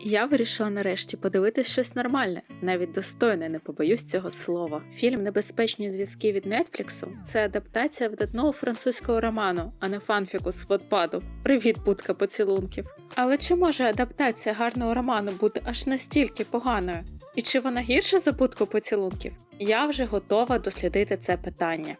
Я вирішила нарешті подивитись щось нормальне, навіть достойне, не побоюсь цього слова. Фільм Небезпечні зв'язки від Нетфліксу це адаптація видатного французького роману, а не фанфіку з Вотпаду. Привіт, будка поцілунків. Але чи може адаптація гарного роману бути аж настільки поганою? І чи вона гірша за будку поцілунків? Я вже готова дослідити це питання.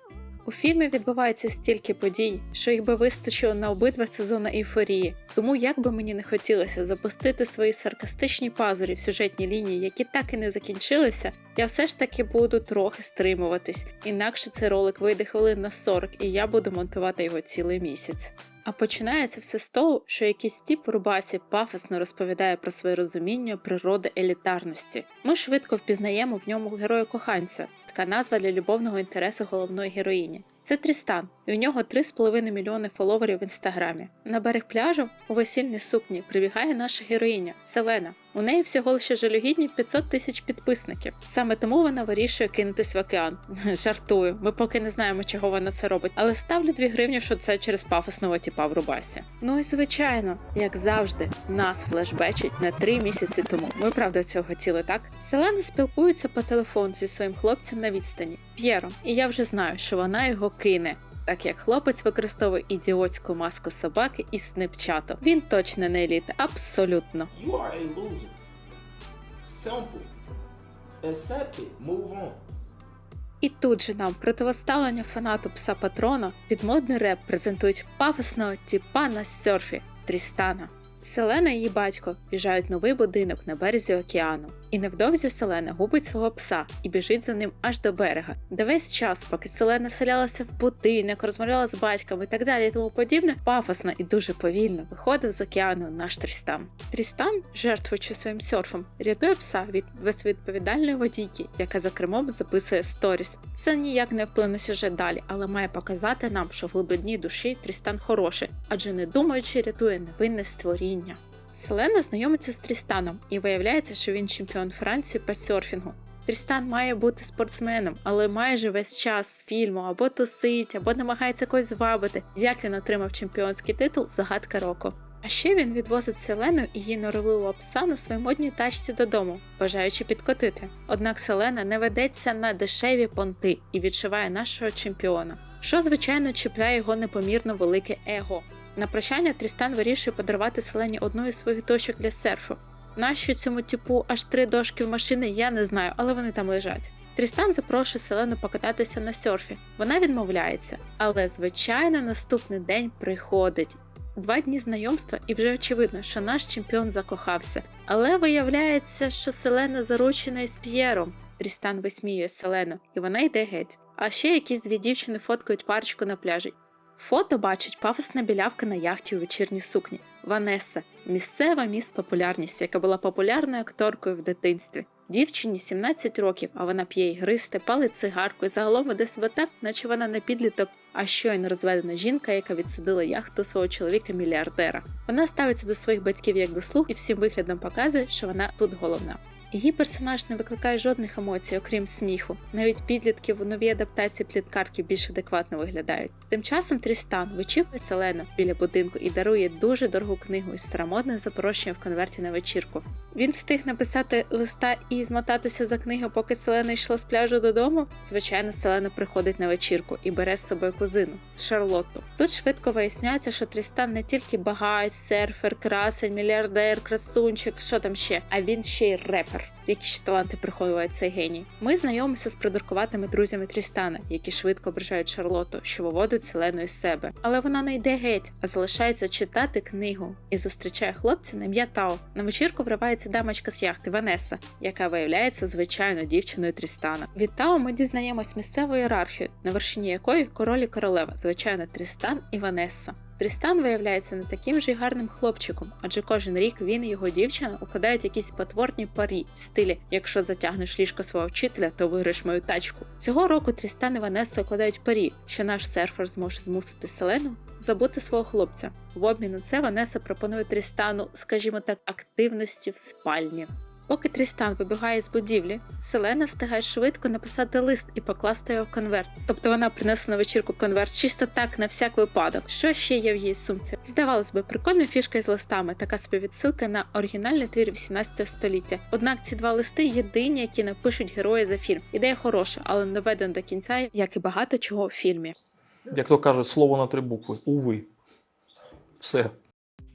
У фільмі відбувається стільки подій, що їх би вистачило на обидва сезони ейфорії. Тому як би мені не хотілося запустити свої саркастичні пазурі в сюжетній лінії, які так і не закінчилися, я все ж таки буду трохи стримуватись, інакше цей ролик вийде хвилин на 40, і я буду монтувати його цілий місяць. А починається все з того, що якийсь тіп в рубасі пафосно розповідає про своє розуміння природи елітарності. Ми швидко впізнаємо в ньому героя коханця. Це така назва для любовного інтересу головної героїні. Це Трістан, і у нього 3,5 мільйони фоловерів в інстаграмі. На берег пляжу у весільній сукні прибігає наша героїня Селена. У неї всього лише жалюгідні 500 тисяч підписників. Саме тому вона вирішує кинутись в океан. Жартую, ми поки не знаємо, чого вона це робить, але ставлю 2 гривні, що це через пафосного тіпа в рубасі. Ну і звичайно, як завжди, нас флешбечить на 3 місяці тому. Ми правда цього хотіли, так? Селена спілкується по телефону зі своїм хлопцем на відстані П'єром, і я вже знаю, що вона його кине. Так як хлопець використовує ідіотську маску собаки із снепчату. Він точно не еліта, абсолютно. You are a loser. Simple. Accept it. Move on. І тут же нам противоставлення фанату пса патрона під модний реп презентують пафосного тіпа на серфі Трістана. Селена і її батько в'їжджають новий будинок на березі океану. І невдовзі Селена губить свого пса і біжить за ним аж до берега, де весь час, поки Селена вселялася в будинок, розмовляла з батьком і так далі, і тому подібне, пафосно і дуже повільно виходив з океану наш Трістан. Трістан, жертвуючи своїм серфом, рятує пса від безвідповідальної водійки, яка за кермом записує сторіс. Це ніяк не вплине сюжет далі, але має показати нам, що в глибині душі Трістан хороший, адже не думаючи рятує невинне створіння. Селена знайомиться з Трістаном і виявляється, що він чемпіон Франції по серфінгу. Трістан має бути спортсменом, але майже весь час фільму або тусить, або намагається когось звабити. Як він отримав чемпіонський титул загадка року. А ще він відвозить Селену і її норовливого пса на своїй модній тачці додому, бажаючи підкотити. Однак Селена не ведеться на дешеві понти і відшиває нашого чемпіона, що звичайно чіпляє його непомірно велике его. На прощання Трістан вирішує подарувати Селені одну із своїх дощок для серфу. Нащо цьому типу аж три дошки в машини, я не знаю, але вони там лежать. Трістан запрошує Селену покататися на серфі. Вона відмовляється, але звичайно наступний день приходить. Два дні знайомства, і вже очевидно, що наш чемпіон закохався. Але виявляється, що Селена заручена із П'єром. Трістан висміює Селену, і вона йде геть. А ще якісь дві дівчини фоткають парочку на пляжі. Фото бачить пафосна білявка на яхті у вечірній сукні. Ванеса місцева міс популярність, яка була популярною акторкою в дитинстві. Дівчині 17 років, а вона п'є ігристе, палить цигарку і загалом веде себе так, наче вона не підліток, а щойно розведена жінка, яка відсудила яхту свого чоловіка мільярдера. Вона ставиться до своїх батьків як до слуг і всім виглядом показує, що вона тут головна. Її персонаж не викликає жодних емоцій, окрім сміху. Навіть підлітки в новій адаптації пліткарки більш адекватно виглядають. Тим часом Трістан вичікує Селену біля будинку і дарує дуже дорогу книгу із старомодним запрошенням в конверті на вечірку. Він встиг написати листа і змотатися за книгу, поки Селена йшла з пляжу додому. Звичайно, Селена приходить на вечірку і бере з собою кузину Шарлотту. Тут швидко виясняється, що Трістан не тільки багач, серфер, красень, мільярдер, красунчик, що там ще, а він ще й репер. Twitter. Які ще таланти приховує цей геній. Ми знайомимося з придуркуватими друзями Трістана, які швидко ображають Шарлоту, що виводить Селену із себе. Але вона не йде геть, а залишається читати книгу і зустрічає хлопця на ім'я Тао. На вечірку вривається дамочка з яхти Ванеса, яка виявляється звичайно дівчиною Трістана. Від Тао ми дізнаємось місцеву ієрархію, на вершині якої король і королева, звичайно, Трістан і Ванеса. Трістан виявляється не таким же й гарним хлопчиком, адже кожен рік він і його дівчина укладають якісь потворні парі в стилі Якщо затягнеш ліжко свого вчителя, то виграєш мою тачку. Цього року Трістан і Ванеса укладають парі, що наш серфер зможе змусити Селену забути свого хлопця. В обмін на це Ванеса пропонує Трістану, скажімо так, активності в спальні. Поки Трістан вибігає з будівлі, Селена встигає швидко написати лист і покласти його в конверт. Тобто вона принесла на вечірку конверт чисто так на всяк випадок. Що ще є в її сумці? Здавалось би, прикольна фішка із листами, така собі відсилка на оригінальний твір 18 століття. Однак ці два листи єдині, які напишуть герої за фільм. Ідея хороша, але не доведена до кінця, як і багато чого в фільмі. Як то кажуть, слово на три букви. Уви. Все.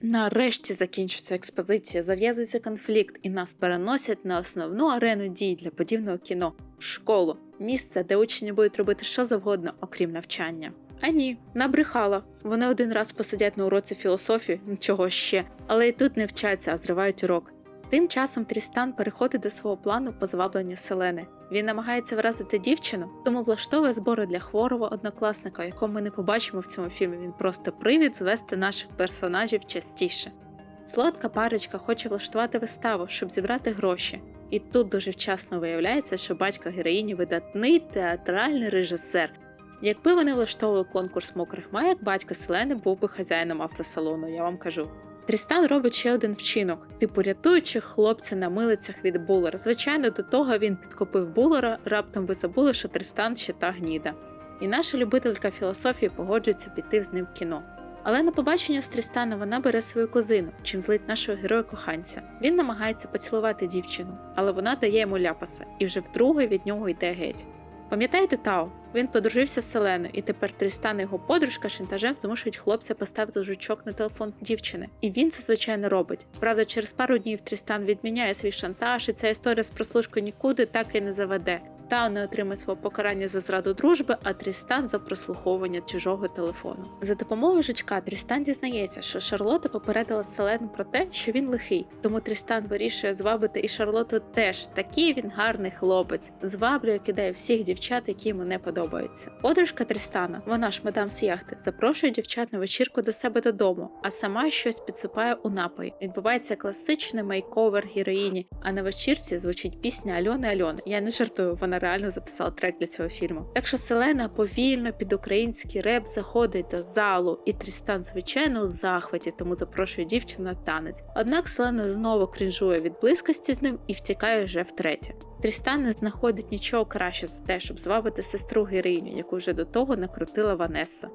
Нарешті закінчується експозиція, зав'язується конфлікт, і нас переносять на основну арену дій для подібного кіно школу, місце, де учні будуть робити що завгодно, окрім навчання. А ні, набрехала. Вони один раз посидять на уроці філософії, нічого ще, але і тут не вчаться, а зривають урок. Тим часом Трістан переходить до свого плану позбавлення Селени. Він намагається вразити дівчину, тому влаштовує збори для хворого однокласника, якого ми не побачимо в цьому фільмі. Він просто привід звести наших персонажів частіше. Солодка парочка хоче влаштувати виставу, щоб зібрати гроші. І тут дуже вчасно виявляється, що батько героїні видатний театральний режисер. Якби вони влаштовували конкурс мокрих маєк, батько Селени був би хазяїном автосалону, я вам кажу. Трістан робить ще один вчинок, типу рятуючи хлопця на милицях від булера. Звичайно, до того він підкопив булера, раптом ви забули, що Трістан ще та гніда. І наша любителька філософії погоджується піти з ним в кіно. Але на побачення з Трістаном вона бере свою кузину, чим злить нашого героя коханця. Він намагається поцілувати дівчину, але вона дає йому ляпаса, і вже вдруге від нього йде геть. Пам'ятаєте Тао? Він подружився з Селеною, і тепер Трістан і його подружка шантажем змушують хлопця поставити жучок на телефон дівчини. І він це звичайно робить. Правда, через пару днів Трістан відміняє свій шантаж, і ця історія з прослушкою нікуди так і не заведе. Тао не отримає свого покарання за зраду дружби, а Трістан за прослуховування чужого телефону. За допомогою жучка Трістан дізнається, що Шарлота попередила Селену про те, що він лихий. Тому Трістан вирішує звабити і Шарлоту теж. Такий він гарний хлопець. Зваблює, кидає всіх дівчат, які йому не подобаються. Подружка Трістана, вона ж мадам з яхти, запрошує дівчат на вечірку до себе додому, а сама щось підсипає у напої. Відбувається класичний мейковер героїні. А на вечірці звучить пісня Альони Альони. Я не жартую, вона реально записала трек для цього фільму. Так що Селена повільно під український реп заходить до залу, і Трістан, звичайно, у захваті, тому запрошує дівчину на танець. Однак Селена знову крінжує від близькості з ним і втікає вже втретє. Трістан не знаходить нічого краще за те, щоб звабити сестру героїню, яку вже до того накрутила Ванеса.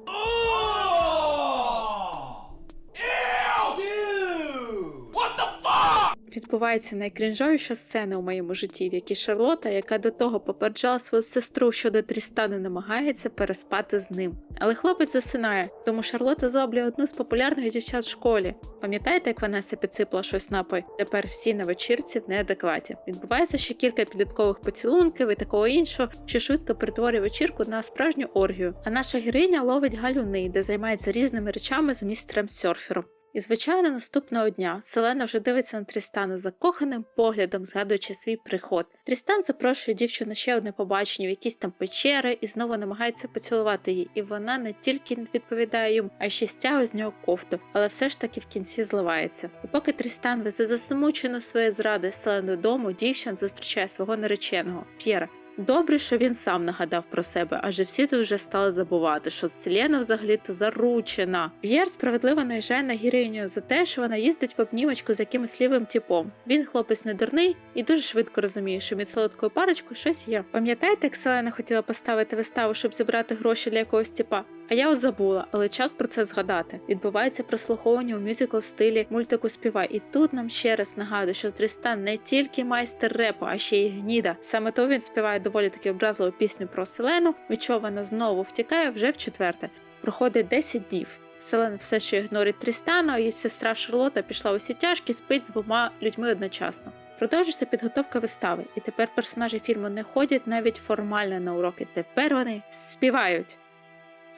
Відбувається найкрінжовіша сцена у моєму житті, в якій Шарлота, яка до того попереджала свою сестру щодо Трістана, намагається переспати з ним. Але хлопець засинає, тому Шарлота зоблює одну з популярних дівчат в школі. Пам'ятаєте, як Ванеса підсипла щось напой? Тепер всі на вечірці в неадекваті. Відбувається ще кілька підліткових поцілунків і такого іншого, що швидко перетворює вечірку на справжню оргію. А наша героїня ловить галюни, де займається різними речами з містером Сьорфером. І, звичайно, наступного дня Селена вже дивиться на Трістана закоханим поглядом, згадуючи свій приход. Трістан запрошує дівчину на ще одне побачення в якісь там печери і знову намагається поцілувати її. І вона не тільки відповідає йому, а ще стягує з нього кофту, але все ж таки в кінці зливається. І поки Трістан везе засмучену своєю зрадою Селену додому, дівчина зустрічає свого нареченого П'єра. Добре, що він сам нагадав про себе, адже всі тут вже стали забувати, що Селена взагалі-то заручена. П'єр справедливо наїжджає на героїню за те, що вона їздить в обнімочку з якимось лівим типом. Він хлопець не дурний і дуже швидко розуміє, що між солодкою парочкою щось є. Пам'ятаєте, як Селена хотіла поставити виставу, щоб зібрати гроші для якогось типа? А я от забула, але час про це згадати. Відбувається прослуховування у мюзикл стилі мультику співай. І тут нам ще раз нагадую, що Трістан не тільки майстер репу, а ще й гніда. Саме то він співає доволі таки образливу пісню про Селену, від чого вона знову втікає вже в четверте. Проходить 10 днів. Селена все ще ігнорить Трістана, а її сестра Шарлота пішла усі тяжкі, спить з двома людьми одночасно. Продовжується підготовка вистави, і тепер персонажі фільму не ходять навіть формально на уроки. Тепер вони співають.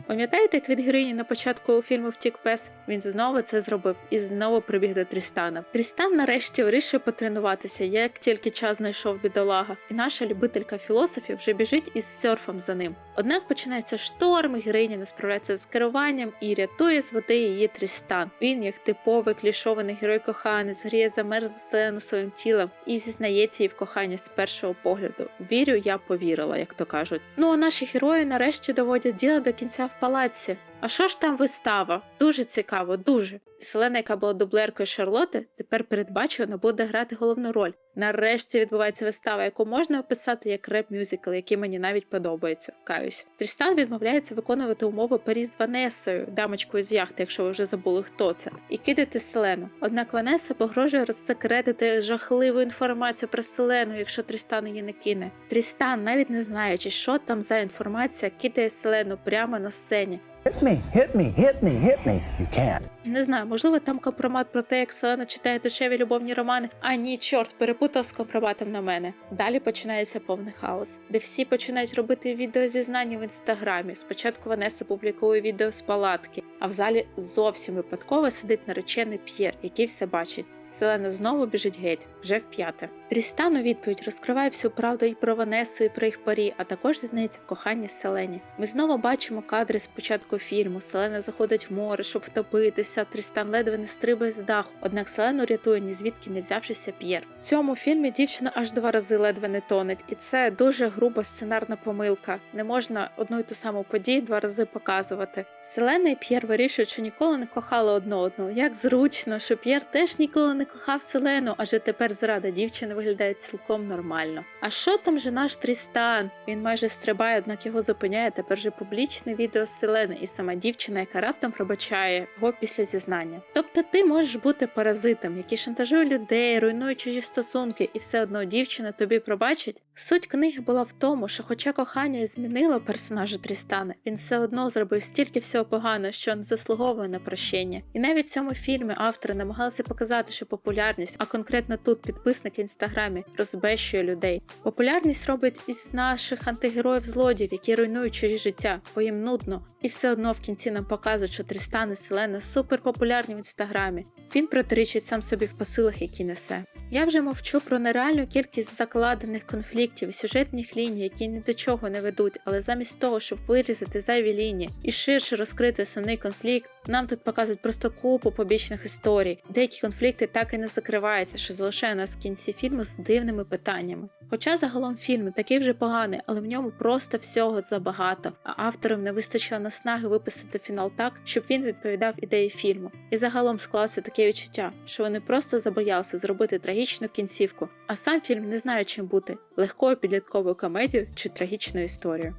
Пам'ятаєте, як від героїні на початку фільму втік пес? Він знову це зробив і знову прибіг до Трістана. Трістан нарешті вирішує потренуватися, як тільки час знайшов бідолага, і наша любителька філософів вже біжить із серфом за ним. Однак починається шторм, і героїня не справляється з керуванням і рятує з води її Трістан. Він, як типовий клішований герой коханець, гріє замерзлу селену своїм тілом і зізнається їй в коханні з першого погляду. Вірю, я повірила, як то кажуть. Ну а наші герої нарешті доводять діло до кінця в палаці. А що ж там вистава? Дуже цікаво, дуже. Селена, яка була дублеркою Шарлоти, тепер передбачувано буде грати головну роль. Нарешті відбувається вистава, яку можна описати як реп-мюзикл, який мені навіть подобається. Каюсь. Трістан відмовляється виконувати умови парі з Ванесою, дамочкою з яхти, якщо ви вже забули, хто це, і кидати Селену. Однак Ванеса погрожує розсекретити жахливу інформацію про Селену, якщо Трістан її не кине. Трістан, навіть не знаючи, що там за інформація, кидає Селену прямо на сцені. Hit me, hit me, hit me, hit me. You can't. Не знаю, можливо, там компромат про те, як Селена читає дешеві любовні романи. А ні, чорт, перепутав з компроматом на мене. Далі починається повний хаос, де всі починають робити відео зізнання в інстаграмі. Спочатку Ванеса публікує відео з палатки, а в залі зовсім випадково сидить наречений П'єр, який все бачить. Селена знову біжить геть, вже в п'яте. Трістан у відповідь розкриває всю правду і про Ванесу, і про їх парі, а також зізнається в коханні Селені. Ми знову бачимо кадри з початку фільму. Селена заходить в море, щоб втопитися. Трістан ледве не стрибає з даху. Однак Селену рятує ні звідки не взявшися П'єр. В цьому фільмі дівчина аж два рази ледве не тонеть, і це дуже груба сценарна помилка. Не можна одну й ту саму подію два рази показувати. Селена і П'єр вирішують, що ніколи не кохали одне одного. Як зручно, що П'єр теж ніколи не кохав Селену, адже тепер зрада дівчини виглядає цілком нормально. А що там же наш Трістан? Він майже стрибає, однак його зупиняє тепер же публічне відео Селени і сама дівчина, яка раптом пробачає його після зізнання. Тобто ти можеш бути паразитом, який шантажує людей, руйнує чужі стосунки, і все одно дівчина тобі пробачить. Суть книги була в тому, що, хоча кохання і змінило персонажа Трістана, він все одно зробив стільки всього поганого, що не заслуговує на прощення. І навіть в цьому фільмі автори намагалися показати, що популярність, а конкретно тут підписник в інстаграмі, розбещує людей. Популярність робить із наших антигероїв злодіїв, які руйнують чужі життя, бо їм нудно, і все одно в кінці нам показують, що Трістан і Селена суперпопулярні в інстаграмі. Він протирічить сам собі в посилах, які несе. Я вже мовчу про нереальну кількість закладених конфліктів сюжетних ліній, які ні до чого не ведуть, але замість того, щоб вирізати зайві лінії і ширше розкрити основний конфлікт, нам тут показують просто купу побічних історій. Деякі конфлікти так і не закриваються, що залишає нас в кінці фільму з дивними питаннями. Хоча загалом фільм такий вже поганий, але в ньому просто всього забагато, а авторам не вистачило наснаги виписати фінал так, щоб він відповідав ідеї фільму. І загалом склалося таке відчуття, що вони просто забоялися зробити трагічну кінцівку, а сам фільм не знає чим бути легкою підлітковою комедією чи трагічною історією.